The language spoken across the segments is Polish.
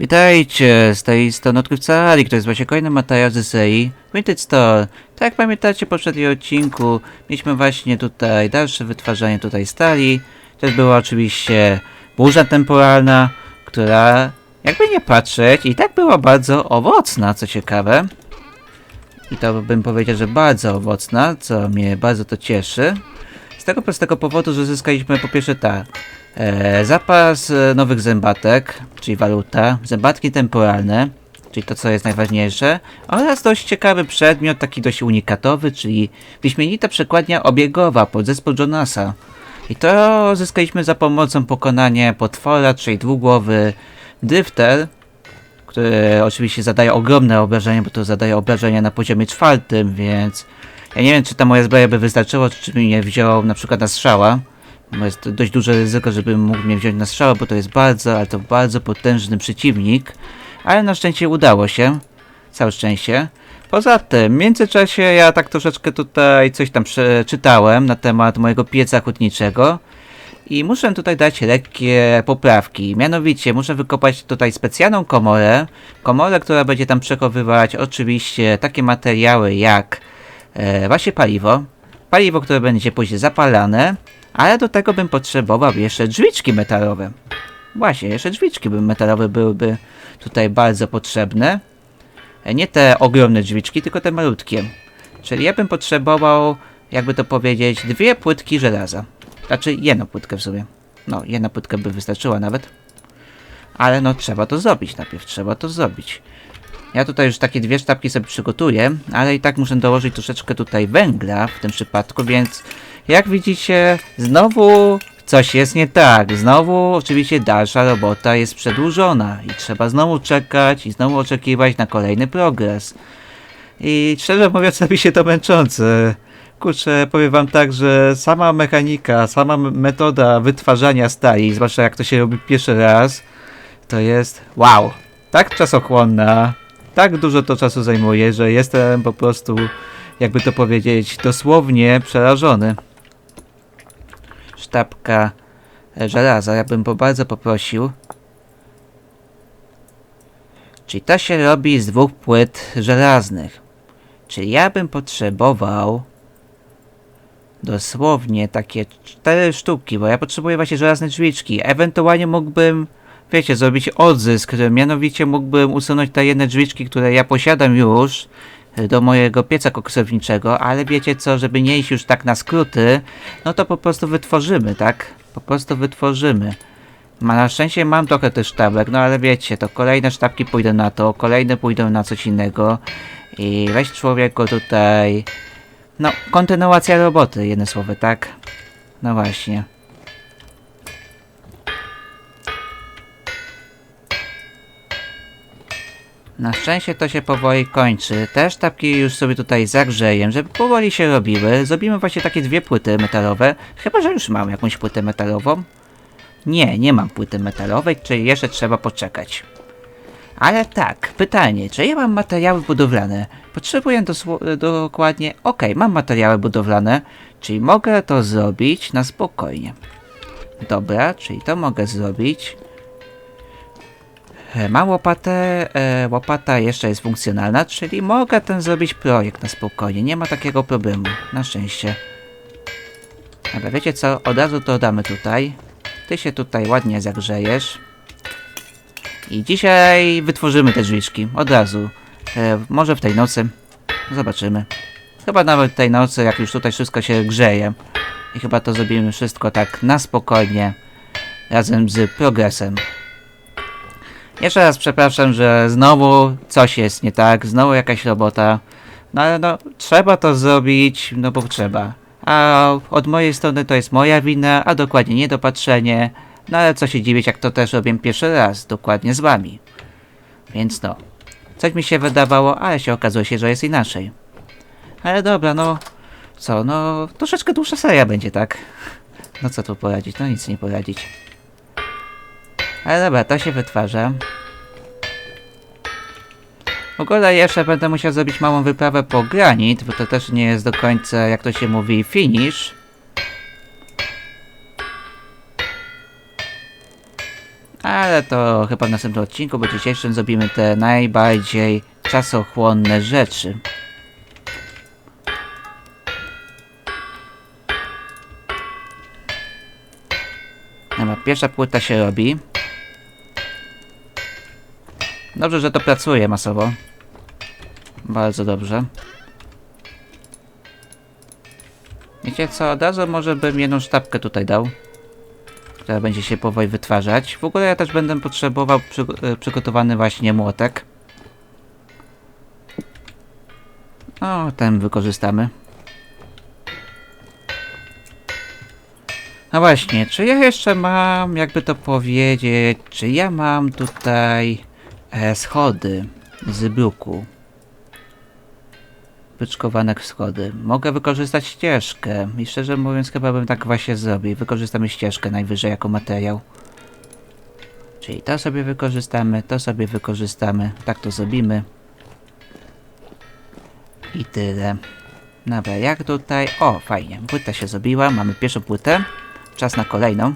Witajcie, z tej strony odkrywca Ali, to jest właśnie kolejny materiał z serii Vintage Store. Tak jak pamiętacie, w poprzednim odcinku mieliśmy właśnie tutaj dalsze wytwarzanie tutaj stali. Też była oczywiście burza temporalna, która jakby nie patrzeć i tak była bardzo owocna, co ciekawe. I to bym powiedział, że bardzo owocna, co mnie bardzo to cieszy. Z tego prostego powodu, że zyskaliśmy po pierwsze tak, e, zapas e, nowych zębatek, czyli waluta, zębatki temporalne, czyli to co jest najważniejsze, oraz dość ciekawy przedmiot, taki dość unikatowy, czyli wyśmienita przekładnia obiegowa pod zespół Jonasa. I to zyskaliśmy za pomocą pokonania potwora, czyli dwugłowy Drifter, który oczywiście zadaje ogromne obrażenia, bo to zadaje obrażenia na poziomie czwartym, więc ja nie wiem, czy ta moja zbroja by wystarczyło, czy bym mnie wziął na przykład na strzała. Bo jest dość duże ryzyko, żebym mógł mnie wziąć na strzała, bo to jest bardzo, ale to bardzo potężny przeciwnik. Ale na szczęście udało się. Całe szczęście. Poza tym, w międzyczasie ja tak troszeczkę tutaj coś tam przeczytałem na temat mojego pieca hutniczego. I muszę tutaj dać lekkie poprawki. Mianowicie muszę wykopać tutaj specjalną komorę. Komorę, która będzie tam przechowywać oczywiście takie materiały jak e, właśnie paliwo. Paliwo, które będzie później zapalane. Ale do tego bym potrzebował jeszcze drzwiczki metalowe. Właśnie, jeszcze drzwiczki metalowe byłyby tutaj bardzo potrzebne. E, Nie te ogromne drzwiczki, tylko te malutkie. Czyli ja bym potrzebował, jakby to powiedzieć, dwie płytki żelaza. Znaczy jedną płytkę w sobie. No, jedna płytka by wystarczyła nawet. Ale no, trzeba to zrobić najpierw, trzeba to zrobić. Ja tutaj już takie dwie sztabki sobie przygotuję, ale i tak muszę dołożyć troszeczkę tutaj węgla w tym przypadku, więc jak widzicie, znowu coś jest nie tak. Znowu oczywiście dalsza robota jest przedłużona i trzeba znowu czekać i znowu oczekiwać na kolejny progres. I szczerze mówiąc, robi się to męczące. Kurczę, powiem wam tak, że sama mechanika, sama metoda wytwarzania stali, zwłaszcza jak to się robi pierwszy raz, to jest wow. Tak czasochłonna, tak dużo to czasu zajmuje, że jestem po prostu, jakby to powiedzieć, dosłownie przerażony. Sztabka e, żelaza, ja bym bardzo poprosił. Czyli to się robi z dwóch płyt żelaznych. Czyli ja bym potrzebował dosłownie takie cztery sztuki, bo ja potrzebuję właśnie żelazne drzwiczki. Ewentualnie mógłbym, wiecie, zrobić odzysk, mianowicie mógłbym usunąć te jedne drzwiczki, które ja posiadam już y, do mojego pieca koksowniczego, ale wiecie co, żeby nie iść już tak na skróty, no to po prostu wytworzymy, tak? Po prostu wytworzymy. Ma na szczęście mam trochę tych sztabek, no ale wiecie, to kolejne sztabki pójdą na to, kolejne pójdą na coś innego. I weź człowieku tutaj... No, kontynuacja roboty, jedne słowo, tak? No właśnie. Na szczęście to się powoli kończy. Te sztabki już sobie tutaj zagrzeję, żeby powoli się robiły. Zrobimy właśnie takie dwie płyty metalowe. Chyba, że już mam jakąś płytę metalową. Nie, nie mam płyty metalowej, czyli jeszcze trzeba poczekać. Ale tak, pytanie, czy ja mam materiały budowlane? Potrzebuję dokładnie, okej, mam materiały budowlane, czyli mogę to zrobić na spokojnie. Dobra, czyli to mogę zrobić. E, Mam łopatę, e, łopata jeszcze jest funkcjonalna, czyli mogę ten zrobić projekt na spokojnie, nie ma takiego problemu, na szczęście. Dobra, wiecie co, od razu to damy tutaj. Ty się tutaj ładnie zagrzejesz. I dzisiaj wytworzymy te drzwiczki, od razu. E, może w tej nocy. Zobaczymy. Chyba nawet tej nocy, jak już tutaj wszystko się grzeje. I chyba to zrobimy wszystko tak na spokojnie. Razem z progresem. Jeszcze raz przepraszam, że znowu coś jest nie tak, znowu jakaś robota. No ale no, trzeba to zrobić, no bo trzeba. A od mojej strony to jest moja wina, a dokładnie niedopatrzenie. No ale co się dziwić, jak to też robię pierwszy raz, dokładnie z wami. Więc no, coś mi się wydawało, ale się okazuje się, że jest inaczej. Ale dobra, no, co, no, troszeczkę dłuższa seria będzie, tak? No co tu poradzić, no nic nie poradzić. Ale dobra, to się wytwarza. W ogóle jeszcze będę musiał zrobić małą wyprawę po granit, bo to też nie jest do końca, jak to się mówi, finish. Ale to chyba w następnym odcinku, bo dzisiejszym zrobimy te najbardziej czasochłonne rzeczy. Pierwsza płyta się robi. Dobrze, że to pracuje masowo. Bardzo dobrze. Wiecie co, od razu może bym jedną sztabkę tutaj dał. Która będzie się powoli wytwarzać. W ogóle ja też będę potrzebował przy, e, przygotowany właśnie młotek. O, ten wykorzystamy. No właśnie, czy ja jeszcze mam, jakby to powiedzieć, czy ja mam tutaj schody z bruku? Byczkowane schody. Mogę wykorzystać ścieżkę i szczerze mówiąc chyba bym tak właśnie zrobił. Wykorzystamy ścieżkę najwyżej jako materiał. Czyli to sobie wykorzystamy, to sobie wykorzystamy, tak to zrobimy. I tyle. Dobra, jak tutaj... O, fajnie, płyta się zrobiła, mamy pierwszą płytę. Czas na kolejną.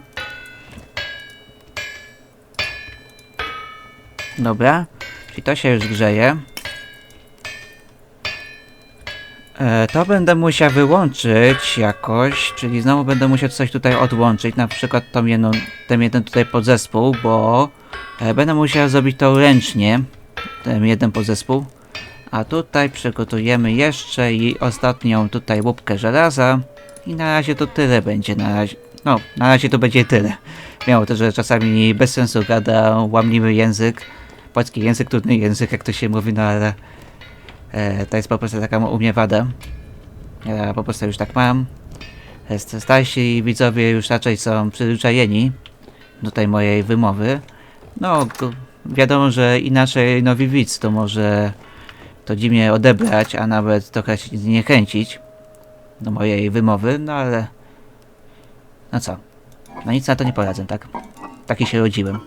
Dobra, czyli to się już grzeje. E, to będę musiał wyłączyć jakoś, czyli znowu będę musiał coś tutaj odłączyć, na przykład tą jedną, ten jeden tutaj podzespół, bo e, będę musiał zrobić to ręcznie, ten jeden podzespół. A tutaj przygotujemy jeszcze i ostatnią tutaj łupkę żelaza. I na razie to tyle będzie, na razie, no, na razie to będzie tyle. Miało to, że czasami bez sensu gada łamliwy język, polski język, trudny język, jak to się mówi, no ale e, to jest po prostu taka u mnie wada. Ja po prostu już tak mam. Jest- Starsi widzowie już raczej są przyzwyczajeni do tej mojej wymowy. No, wiadomo, że inaczej nowy widz to może to dziwnie odebrać, a nawet trochę się zniechęcić do mojej wymowy, no ale no co? No nic na to nie poradzę, tak? Taki się rodziłem.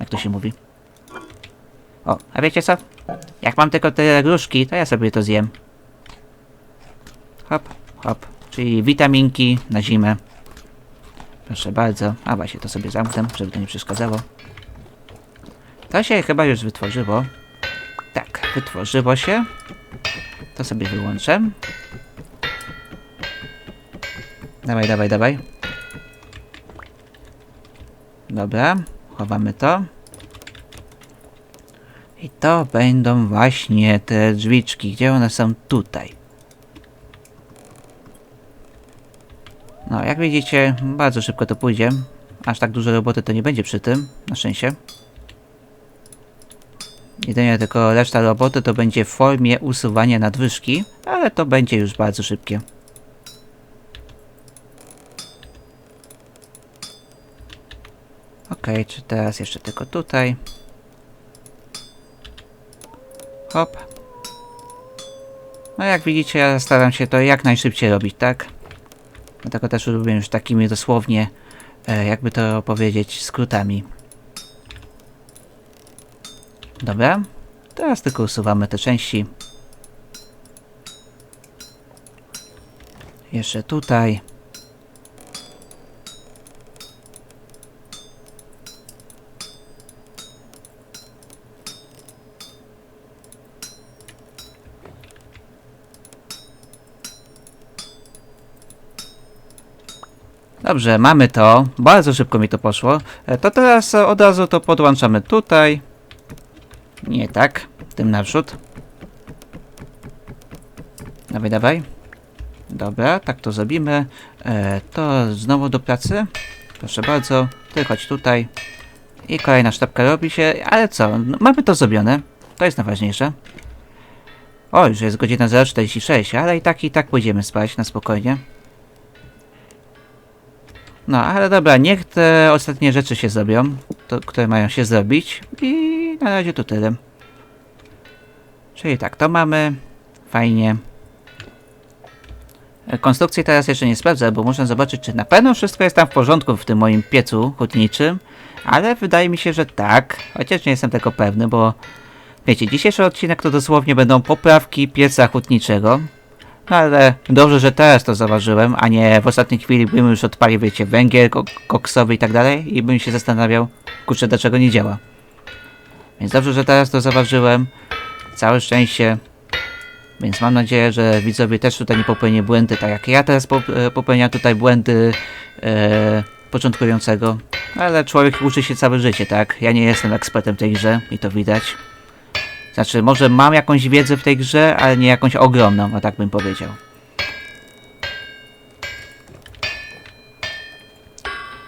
Jak to się mówi. O, a wiecie co? Jak mam tylko te gruszki, to ja sobie to zjem. Hop, hop. Czyli witaminki na zimę. Proszę bardzo. A właśnie, to sobie zamknę, żeby to nie przeszkadzało. To się chyba już wytworzyło. Tak, wytworzyło się. To sobie wyłączę. Dawaj, dawaj, dawaj. Dobra, chowamy to. I to będą właśnie te drzwiczki. Gdzie one są? Tutaj. No, jak widzicie, bardzo szybko to pójdzie. Aż tak dużo roboty to nie będzie przy tym, na szczęście. Jedynie tylko reszta roboty to będzie w formie usuwania nadwyżki, ale to będzie już bardzo szybkie. Ok, czy teraz jeszcze tylko tutaj. Hop. No jak widzicie, ja staram się to jak najszybciej robić, tak? Dlatego też lubię już takimi dosłownie, e, jakby to powiedzieć, skrótami. Dobra. Teraz tylko usuwamy te części. Jeszcze tutaj. Dobrze, mamy to. Bardzo szybko mi to poszło. E, To teraz od razu to podłączamy tutaj. Nie tak. Tym naprzód. Dawaj, dawaj. Dobra, tak to zrobimy. E, to znowu do pracy. Proszę bardzo. Ty chodź tutaj. I kolejna sztabka robi się. Ale co? No, mamy to zrobione. To jest najważniejsze. O, już jest godzina 0.46, ale i tak i tak pójdziemy spać na spokojnie. No, ale dobra, niech te ostatnie rzeczy się zrobią, to, które mają się zrobić i na razie to tyle. Czyli tak, to mamy, fajnie. E, Konstrukcji teraz jeszcze nie sprawdzę, bo muszę zobaczyć, czy na pewno wszystko jest tam w porządku w tym moim piecu hutniczym, ale wydaje mi się, że tak, chociaż nie jestem tego pewny, bo wiecie, dzisiejszy odcinek to dosłownie będą poprawki pieca hutniczego. Ale dobrze, że teraz to zauważyłem, a nie w ostatniej chwili bym już odpalił, wiecie, węgiel ko- koksowy i tak dalej i bym się zastanawiał, kurczę, dlaczego nie działa. Więc dobrze, że teraz to zauważyłem. Całe szczęście. Więc mam nadzieję, że widzowie też tutaj nie popełnią błędy, tak jak ja teraz e, popełniam tutaj błędy e, początkującego. Ale człowiek uczy się całe życie, tak? Ja nie jestem ekspertem tej grze i to widać. Znaczy, może mam jakąś wiedzę w tej grze, ale nie jakąś ogromną, a tak bym powiedział.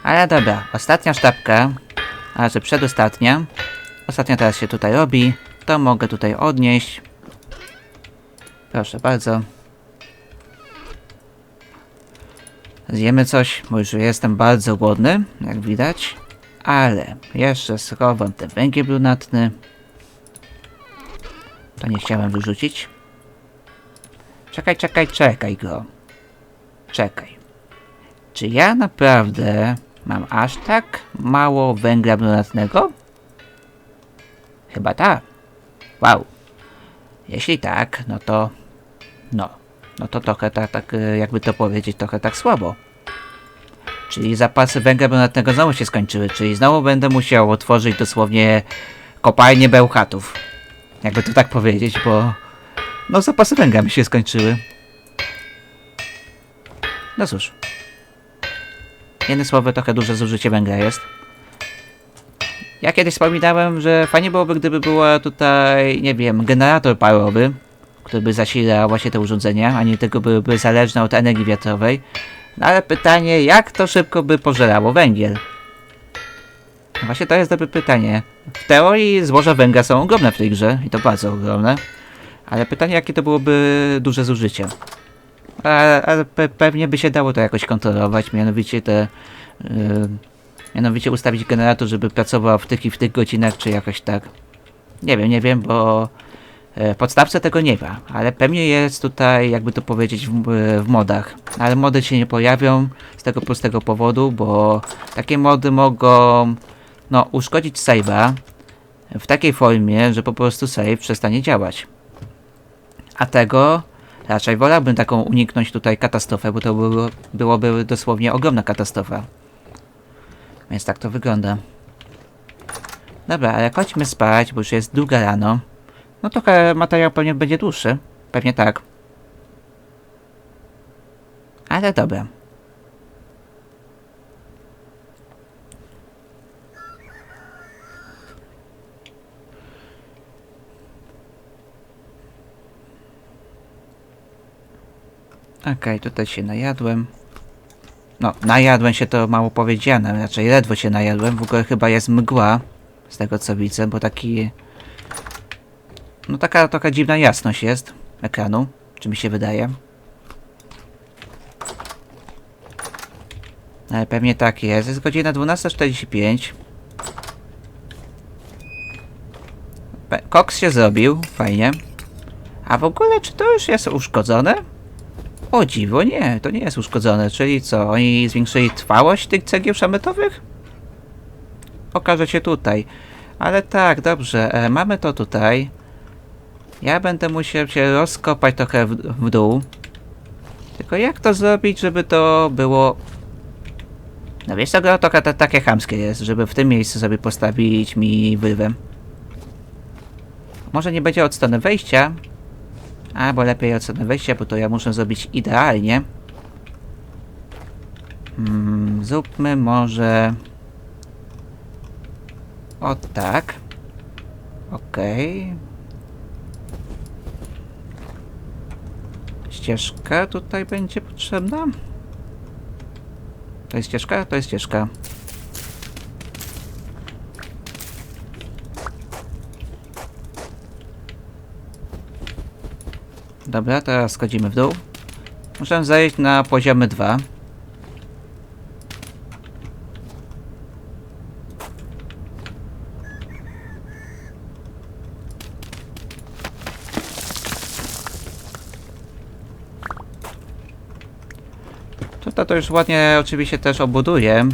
Ale dobra, ostatnia sztabka, a raczej przedostatnia. Ostatnia teraz się tutaj robi, to mogę tutaj odnieść. Proszę bardzo. Zjemy coś, bo już jestem bardzo głodny, jak widać. Ale jeszcze schowam ten węgiel brunatny. To nie chciałem wyrzucić. Czekaj, czekaj, czekaj go. Czekaj. Czy ja naprawdę mam aż tak mało węgla brunatnego? Chyba tak. Wow. Jeśli tak, no to... No. No to trochę tak, tak jakby to powiedzieć, trochę tak słabo. Czyli zapasy węgla brunatnego znowu się skończyły, czyli znowu będę musiał otworzyć dosłownie kopalnię bełchatów. Jakby to tak powiedzieć, bo... No zapasy węgla mi się skończyły. No cóż. Jedne słowo, trochę duże zużycie węgla jest. Ja kiedyś wspominałem, że fajnie byłoby, gdyby była tutaj, nie wiem, generator parowy, który by zasilał właśnie te urządzenia, a nie tylko byłyby zależne od energii wiatrowej. No ale pytanie, jak to szybko by pożerało węgiel? Właśnie to jest dobre pytanie. W teorii złoża węgla są ogromne w tej grze i to bardzo ogromne. Ale pytanie, jakie to byłoby duże zużycie. Ale, pe pewnie by się dało to jakoś kontrolować, mianowicie te... Yy, mianowicie ustawić generator, żeby pracował w tych i w tych godzinach, czy jakoś tak. Nie wiem, nie wiem, bo e, w podstawce tego nie ma, ale pewnie jest tutaj, jakby to powiedzieć, w, w modach. Ale mody się nie pojawią z tego prostego powodu, bo takie mody mogą no, uszkodzić save'a w takiej formie, że po prostu save przestanie działać. A tego raczej wolałbym taką uniknąć tutaj katastrofę, bo to było, byłoby dosłownie ogromna katastrofa. Więc tak to wygląda. Dobra, ale chodźmy spać, bo już jest druga rano. No trochę materiał pewnie będzie dłuższy. Pewnie tak. Ale dobra. Okej, tutaj się najadłem. No, najadłem się to mało powiedziane, raczej ledwo się najadłem. W ogóle chyba jest mgła, z tego co widzę, bo taki... No taka trochę dziwna jasność jest ekranu, czy mi się wydaje. Ale pewnie tak jest. Jest godzina 12.45. Pe- Koks się zrobił, fajnie. A w ogóle, czy to już jest uszkodzone? O dziwo, nie, to nie jest uszkodzone. Czyli co, oni zwiększyli trwałość tych cegieł szametowych? Okaże się tutaj. Ale tak, dobrze, e, mamy to tutaj. Ja będę musiał się rozkopać trochę w, w dół. Tylko jak to zrobić, żeby to było... No wiesz to trochę ta- takie chamskie jest, żeby w tym miejscu sobie postawić mi wyrwę. Może nie będzie od strony wejścia, Albo lepiej strony wejścia, bo to ja muszę zrobić idealnie. Mm, zróbmy może... O tak. Okej. Ścieżka tutaj będzie potrzebna. To jest ścieżka? To jest ścieżka. Dobra, teraz schodzimy w dół. Muszę zejść na poziomy 2. Tutaj to już ładnie oczywiście też obuduję.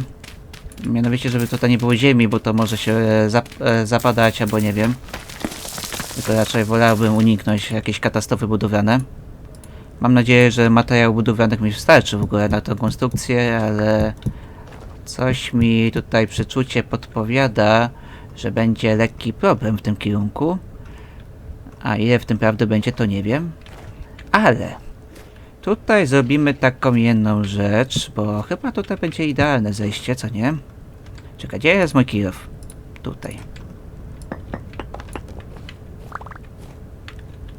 Mianowicie, żeby tutaj nie było ziemi, bo to może się e, zap e, zapadać albo nie wiem. Tylko raczej wolałbym uniknąć jakiejś katastrofy budowlane. Mam nadzieję, że materiał budowlanych mi wystarczy w ogóle na tę konstrukcję, ale coś mi tutaj przeczucie podpowiada, że będzie lekki problem w tym kierunku. A ile w tym prawdy będzie, to nie wiem. Ale tutaj zrobimy taką jedną rzecz, bo chyba tutaj będzie idealne zejście, co nie? Czekaj, gdzie jest mój? Tutaj.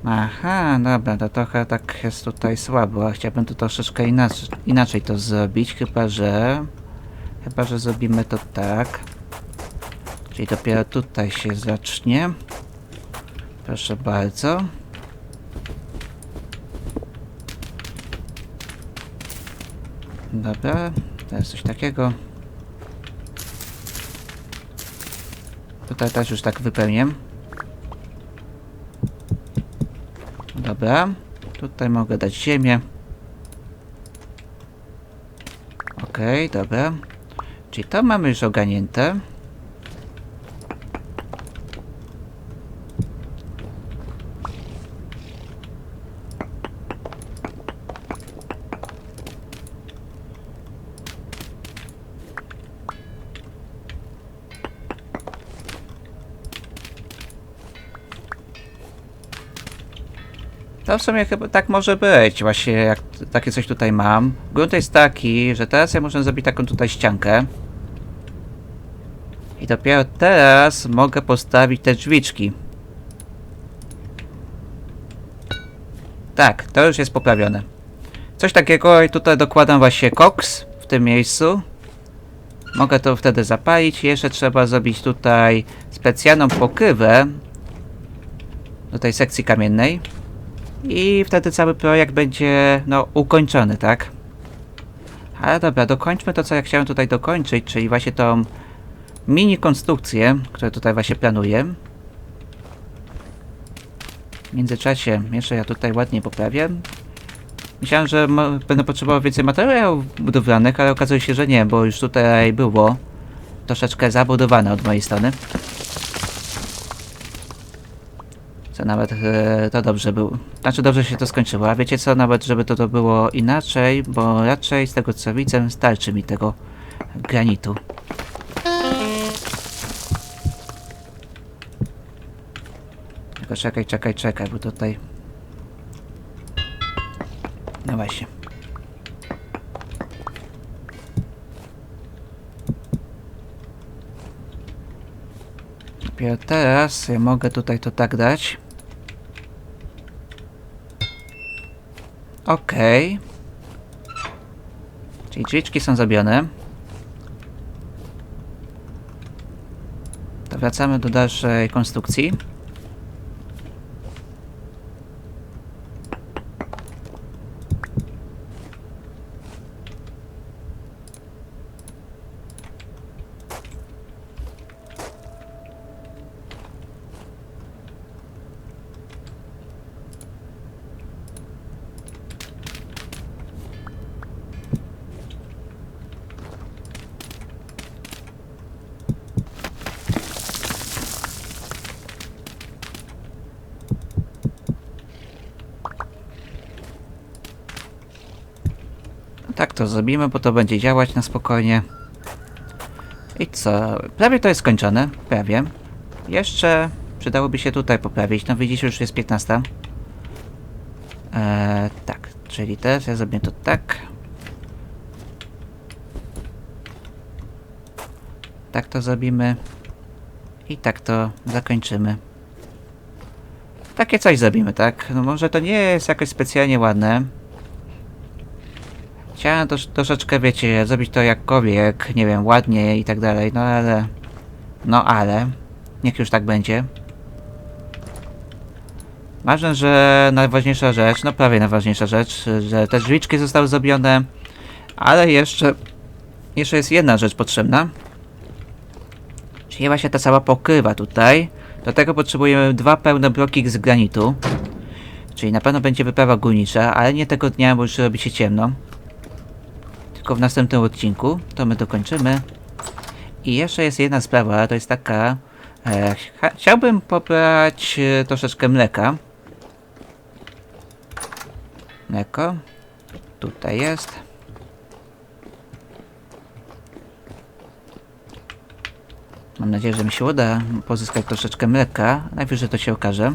Aha, dobra, to trochę tak jest tutaj słabo. Chciałbym to troszeczkę inaczej, inaczej to zrobić, chyba że... Chyba, że zrobimy to tak. Czyli dopiero tutaj się zacznie. Proszę bardzo. Dobra, teraz coś takiego. Tutaj też już tak wypełnię. Dobra, tutaj mogę dać ziemię. Okej, dobra. Czyli to mamy już ogarnięte. To w sumie chyba tak może być, właśnie jak takie coś tutaj mam. Grunt jest taki, że teraz ja muszę zrobić taką tutaj ściankę. I dopiero teraz mogę postawić te drzwiczki. Tak, to już jest poprawione. Coś takiego i tutaj dokładam właśnie koks w tym miejscu. Mogę to wtedy zapalić. Jeszcze trzeba zrobić tutaj specjalną pokrywę do tej sekcji kamiennej. I wtedy cały projekt będzie, no, ukończony, tak? Ale dobra, dokończmy to, co ja chciałem tutaj dokończyć, czyli właśnie tą mini konstrukcję, którą tutaj właśnie planuję. W międzyczasie jeszcze ja tutaj ładnie poprawię. Myślałem, że będę potrzebował więcej materiałów budowlanych, ale okazuje się, że nie, bo już tutaj było troszeczkę zabudowane od mojej strony. Co nawet e, to dobrze był. Znaczy dobrze się to skończyło. A wiecie co, nawet żeby to, to było inaczej, bo raczej z tego co widzę starczy mi tego granitu. Tylko czekaj, czekaj, czekaj, bo tutaj... No właśnie. Dopiero teraz ja mogę tutaj to tak dać. Okej. Czyli drzwiczki są zrobione. To wracamy do dalszej konstrukcji. Tak to zrobimy, bo to będzie działać na spokojnie. I co? Prawie to jest skończone. Prawie. Jeszcze przydałoby się tutaj poprawić. No widzicie, już jest 15. Eee, tak, czyli teraz ja zrobię to tak. Tak to zrobimy. I tak to zakończymy. Takie coś zrobimy, tak? No może to nie jest jakoś specjalnie ładne. Chciałem trosz, troszeczkę, wiecie, zrobić to jakkolwiek, nie wiem, ładnie i tak dalej, no ale... No ale... Niech już tak będzie. Ważne, że najważniejsza rzecz, no prawie najważniejsza rzecz, że te drzwiczki zostały zrobione, ale jeszcze... Jeszcze jest jedna rzecz potrzebna. Czyli właśnie ta cała pokrywa tutaj. Do tego potrzebujemy dwa pełne bloki z granitu. Czyli na pewno będzie wyprawa górnicza, ale nie tego dnia, bo już robi się ciemno tylko w następnym odcinku. To my dokończymy. I jeszcze jest jedna sprawa, to jest taka... E, ch- chciałbym pobrać e, troszeczkę mleka. Mleko. Tutaj jest. Mam nadzieję, że mi się uda pozyskać troszeczkę mleka. Najwyżej to się okaże.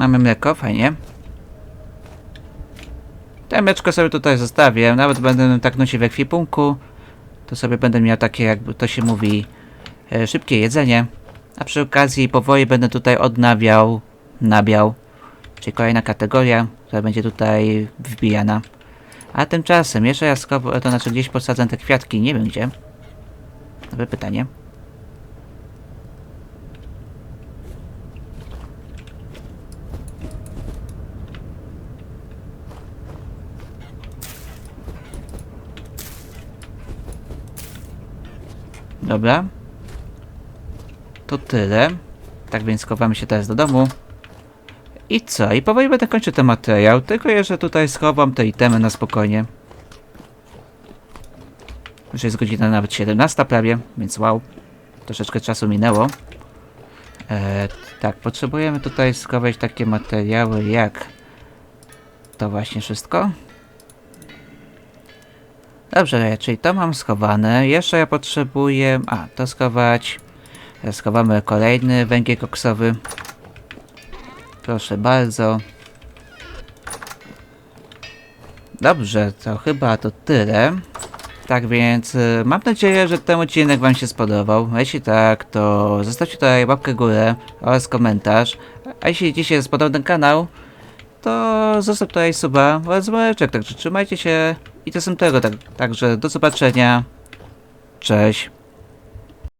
Mamy mleko, fajnie. Te mleczko sobie tutaj zostawię. Nawet będę tak nosił w ekwipunku. To sobie będę miał takie, jakby to się mówi, e, szybkie jedzenie. A przy okazji powoli będę tutaj odnawiał nabiał. Czyli kolejna kategoria, która będzie tutaj wbijana. A tymczasem, jeszcze ja to znaczy gdzieś posadzę te kwiatki, nie wiem gdzie. Dobre pytanie. Dobra. To tyle. Tak więc schowamy się teraz do domu. I co? I powoli będę kończył ten materiał, tylko jeszcze tutaj schowam te itemy na spokojnie. Już jest godzina nawet 17 prawie, więc wow. Troszeczkę czasu minęło. E, tak, potrzebujemy tutaj schować takie materiały jak to właśnie wszystko. Dobrze, czyli to mam schowane. Jeszcze ja potrzebuję... A, to schować. Schowamy kolejny węgiel koksowy. Proszę bardzo. Dobrze, to chyba to tyle. Tak więc y, mam nadzieję, że ten odcinek Wam się spodobał. Jeśli tak, to zostawcie tutaj łapkę górę oraz komentarz. A jeśli się spodobał ten kanał, to zostaw tutaj suba oraz dzwoneczek. Także trzymajcie się i to są tego. Tak, także do zobaczenia. Cześć.